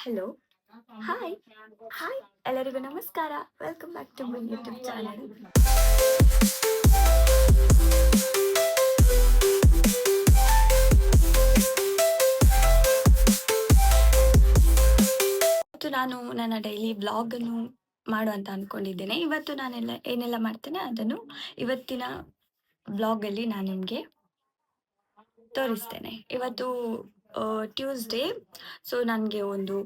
Hello hi hi ಎಲ್ಲರಿಗೂ ನಮಸ್ಕಾರ. Welcome back to my YouTube channel ಇವತ್ತು ನಾನು ನನ್ನ ಡೈಲಿ ಬ್ಲಾಗ್ ಅನ್ನು ಮಾಡುವಂತ ಅನ್ಕೊಂಡಿದ್ದೇನೆ. ಇವತ್ತು ನಾನೆಲ್ಲ ಏನೆಲ್ಲ ಮಾಡ್ತೇನೆ ಅದನ್ನು ಇವತ್ತಿನ ಬ್ಲಾಗ್ ಅಲ್ಲಿ ನಾನು ನಿಮಗೆ ತೋರಿಸ್ತೇನೆ. ಇವತ್ತು ಟ್ಯೂಸ್ಡೇ ಸೊ ನನಗೆ ಒಂದು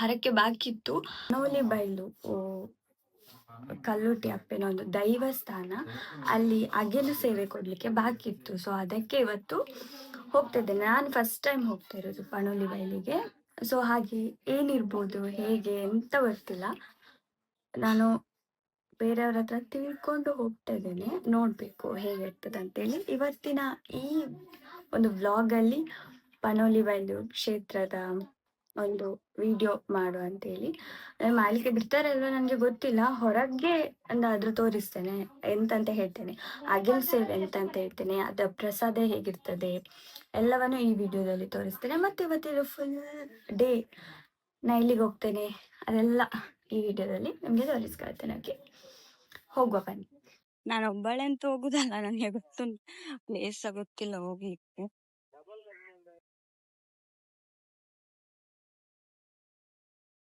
ಹರಕೆ ಬಾಕಿತ್ತು. ನೋಲಿ ಬೈಲು ಕಲ್ಲುಟಿ ಅಪ್ಪನ ಒಂದು ದೈವಸ್ಥಾನ ಅಲ್ಲಿ ಅಗೆಲು ಸೇವೆ ಕೊಡಲಿಕ್ಕೆ ಬಾಕಿತ್ತು. ಸೊ ಅದಕ್ಕೆ ಇವತ್ತು ಹೋಗ್ತಾ ಇದ್ದೇನೆ. ನಾನು ಫಸ್ಟ್ ಟೈಮ್ ಹೋಗ್ತಾ ಇರೋದು ಪಣೋಲಿ ಬೈಲಿಗೆ ಸೊ ಹಾಗೆ ಏನಿರ್ಬೋದು, ಹೇಗೆ ಎಂತ ಗೊತ್ತಿಲ್ಲ. ನಾನು ಬೇರೆಯವ್ರ ಹತ್ರ ತಿಳ್ಕೊಂಡು ಹೋಗ್ತಾ ಇದ್ದೇನೆ. ನೋಡ್ಬೇಕು ಹೇಗಿರ್ತದೆ ಅಂತೇಳಿ ಇವತ್ತಿನ ಈ ಒಂದು ವ್ಲಾಗ್ ಅಲ್ಲಿ ಪನೋಲಿ ಬೈಲು ಕ್ಷೇತ್ರದ ಒಂದು ವಿಡಿಯೋ ಮಾಡು ಅಂತೇಳಿ. ಅಹ್ ಬಿಡ್ತಾರೆ ಅಲ್ವಾ ನನಗೆ ಗೊತ್ತಿಲ್ಲ, ಹೊರಗೆ ಅಂದಾದ್ರೂ ತೋರಿಸ್ತೇನೆ, ಎಂತಂತ ಹೇಳ್ತೇನೆ. ಅಗಿಲ್ ಸೇವ್ ಎಂತ ಅಂತ ಹೇಳ್ತೇನೆ ಅದರ ಪ್ರಸಾದ ಹೇಗಿರ್ತದೆ, ಎಲ್ಲವನ್ನು ಈ ವಿಡಿಯೋದಲ್ಲಿ ತೋರಿಸ್ತೇನೆ. ಮತ್ತೆ ಇವತ್ತಿದು ಫುಲ್ ಡೇ ನಾ ಎಲ್ಲಿಗೆ ಹೋಗ್ತೇನೆ, ಅದೆಲ್ಲ ಈ ವಿಡಿಯೋದಲ್ಲಿ ನಿಮಗೆ ತೋರಿಸ್ಕೊಳ್ತೇನೆ ಓಕೆ ಹೋಗುವ ಬನ್ನಿ. ನಾನು ಒಬ್ಬಳೆ ಅಂತ ಹೋಗುದಲ್ಲ, ನನಗೆ ಗೊತ್ತು ಪ್ಲೇಸ್ ಗೊತ್ತಿಲ್ಲ ಹೋಗ್ಲಿಕ್ಕೆ.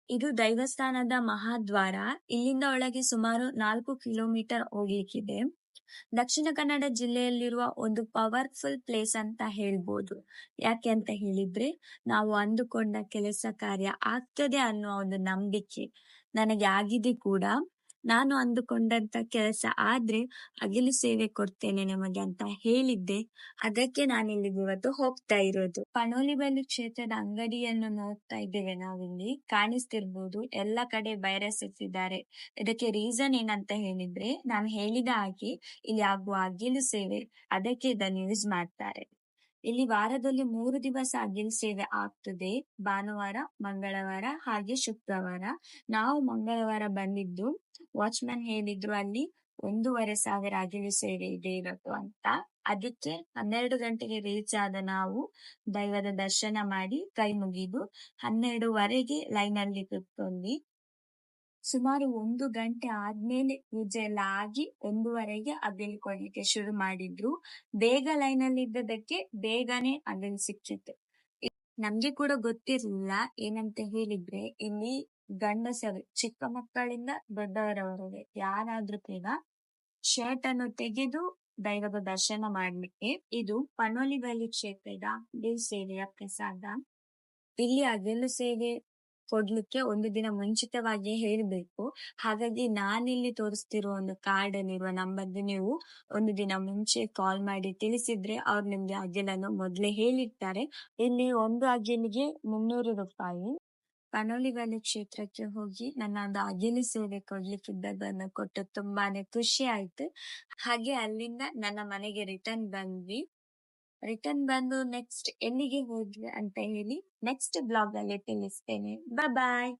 ಇದು ದೈವಸ್ಥಾನದ ಮಹಾದ್ವಾರ. ಇಲ್ಲಿಂದ ಒಳಗೆ ಸುಮಾರು ನಾಲ್ಕು ಕಿಲೋಮೀಟರ್ ಹೋಗ್ಲಿಕ್ಕಿದೆ. ದಕ್ಷಿಣ ಕನ್ನಡ ಜಿಲ್ಲೆಯಲ್ಲಿರುವ ಒಂದು ಪವರ್ಫುಲ್ ಪ್ಲೇಸ್ ಅಂತ ಹೇಳ್ಬೋದು. ಯಾಕೆ ಅಂತ ಹೇಳಿದ್ರೆ, ನಾವು ಅಂದುಕೊಂಡ ಕೆಲಸ ಕಾರ್ಯ ಆಗ್ತದೆ ಅನ್ನುವ ಒಂದು ನಂಬಿಕೆ ನನಗೆ ಆಗಿದೆ ಕೂಡ. ನಾನು ಅಂದುಕೊಂಡಂತ ಕೆಲಸ ಆದ್ರೆ ಅಗಿಲು ಸೇವೆ ಕೊಡ್ತೇನೆ ನಿಮಗೆ ಅಂತ ಹೇಳಿದ್ದೆ. ಅದಕ್ಕೆ ನಾನು ಇಲ್ಲಿಗೆ ಇವತ್ತು ಹೋಗ್ತಾ ಇರೋದು. ಪಣೋಲಿಬೈಲು ಕ್ಷೇತ್ರದ ಅಂಗಡಿಯನ್ನು ನೋಡ್ತಾ ಇದ್ದೇವೆ ನಾವಿಲ್ಲಿ. ಕಾಣಿಸ್ತಿರ್ಬೋದು. ಎಲ್ಲ ಕಡೆ ವೈರಸ್ ಇಟ್ಟಿದ್ದಾರೆ ಇದಕ್ಕೆ ರೀಸನ್ ಏನಂತ ಹೇಳಿದ್ರೆ ನಾನು ಹೇಳಿದ ಹಾಗೆ ಇಲ್ಲಿ ಆಗುವ ಅಗಿಲು ಸೇವೆ ಅದಕ್ಕೆ ಇದನ್ನು ಯೂಸ್ ಮಾಡ್ತಾರೆ. ಇಲ್ಲಿ ವಾರದಲ್ಲಿ ಮೂರು ದಿವಸ ಅಗಿಲ್ ಸೇವೆ ಆಗ್ತದೆ. ಭಾನುವಾರ, ಮಂಗಳವಾರ ಹಾಗೆ ಶುಕ್ರವಾರ. ನಾವು ಮಂಗಳವಾರ ಬಂದಿದ್ದು ವಾಚ್ಮನ್ ಹೇಳಿದ್ರು ಅಲ್ಲಿ ಒಂದೂವರೆ ಸಾವಿರ ಅಗಿಲು ಸೇವೆ ಇದೆ ಇರೋದು ಅಂತ. ಅದಕ್ಕೆ ಹನ್ನೆರಡು ಗಂಟೆಗೆ ರೀಚ್ ಆದ ನಾವು ದೈವದ ದರ್ಶನ ಮಾಡಿ ಕೈ ಮುಗಿದು ಹನ್ನೆರಡುವರೆಗೆ ಲೈನ್ ಅಲ್ಲಿ ಕೂತ್ಕೊಂಡ್ವಿ. ಸುಮಾರು ಒಂದು ಗಂಟೆ ಆದ್ಮೇಲೆ ಪೂಜೆ ಎಲ್ಲ ಆಗಿ ಒಂದೂವರೆಗೆ ಅಗಿಲ್ ಕೊಡ್ಲಿಕ್ಕೆ ಶುರು ಮಾಡಿದ್ರು. ಬೇಗ ಲೈನ್ ಅಲ್ಲಿ ಇದ್ದದಕ್ಕೆ ಬೇಗನೆ ಅಗಿಲ್ ಸಿಕ್ಕಿತ್ತು. ನಮ್ಗೆ ಕೂಡ ಗೊತ್ತಿರ್ಲಿಲ್ಲ. ಏನಂತ ಹೇಳಿದ್ರೆ, ಇಲ್ಲಿ ಗಂಡಸರು ಚಿಕ್ಕ ಮಕ್ಕಳಿಂದ ದೊಡ್ಡವರವರೆಗೆ ಯಾರಾದ್ರೂ ಕೂಡ ಶರ್ಟ್ ಅನ್ನು ತೆಗೆದು ದೈವದ ದರ್ಶನ ಮಾಡ್ಲಿಕ್ಕೆ ಇದು ಪನೋಲಿ ಬಲಿ ಕ್ಷೇತ್ರದ ಬಿಲ್ ಸೇವೆಯ ಪ್ರಸಾದ. ಇಲ್ಲಿ ಅಗಲು ಸೇವೆ ಕೊಡ್ಲಿಕ್ಕೆ ಒಂದು ದಿನ ಮುಂಚಿತವಾಗಿ ಹೇಳ್ಬೇಕು. ಹಾಗಾಗಿ ನಾನಿಲ್ಲಿ ತೋರಿಸ್ತಿರೋ ಒಂದು ಕಾರ್ಡ್ ಅಲ್ಲಿರುವ ನಂಬರ್ ನೀವು ಒಂದು ದಿನ ಮುಂಚೆ ಕಾಲ್ ಮಾಡಿ ತಿಳಿಸಿದ್ರೆ ಅವ್ರು ನಿಮ್ಗೆ ಅಗಿಲನ್ನು ಮೊದ್ಲೇ ಹೇಳಿರ್ತಾರೆ. ಇಲ್ಲಿ ಒಂದು ಅಗಿಲಿಗೆ ಮುನ್ನೂರು ರೂಪಾಯಿ. ಪನೋಲಿ ವ್ಯಾಲಿ ಕ್ಷೇತ್ರಕ್ಕೆ ಹೋಗಿ ನನ್ನ ಒಂದು ಅಗಿಲು ಸೇವೆ ಅನ್ನು ಕೊಟ್ಟು ತುಂಬಾನೇ ಖುಷಿ ಆಯ್ತು. ಹಾಗೆ ಅಲ್ಲಿಂದ ನನ್ನ ಮನೆಗೆ ರಿಟರ್ನ್ ಬಂದ್ವಿ. ರಿಟರ್ನ್ ಬಂದು ನೆಕ್ಸ್ಟ್ ಎಲ್ಲಿಗೆ ಹೋದ್ವಿ ಅಂತ ಹೇಳಿ ನೆಕ್ಸ್ಟ್ ಬ್ಲಾಗ್ ಅಲ್ಲಿ ತಿಳಿಸ್ತೇನೆ. ಬಾಯ್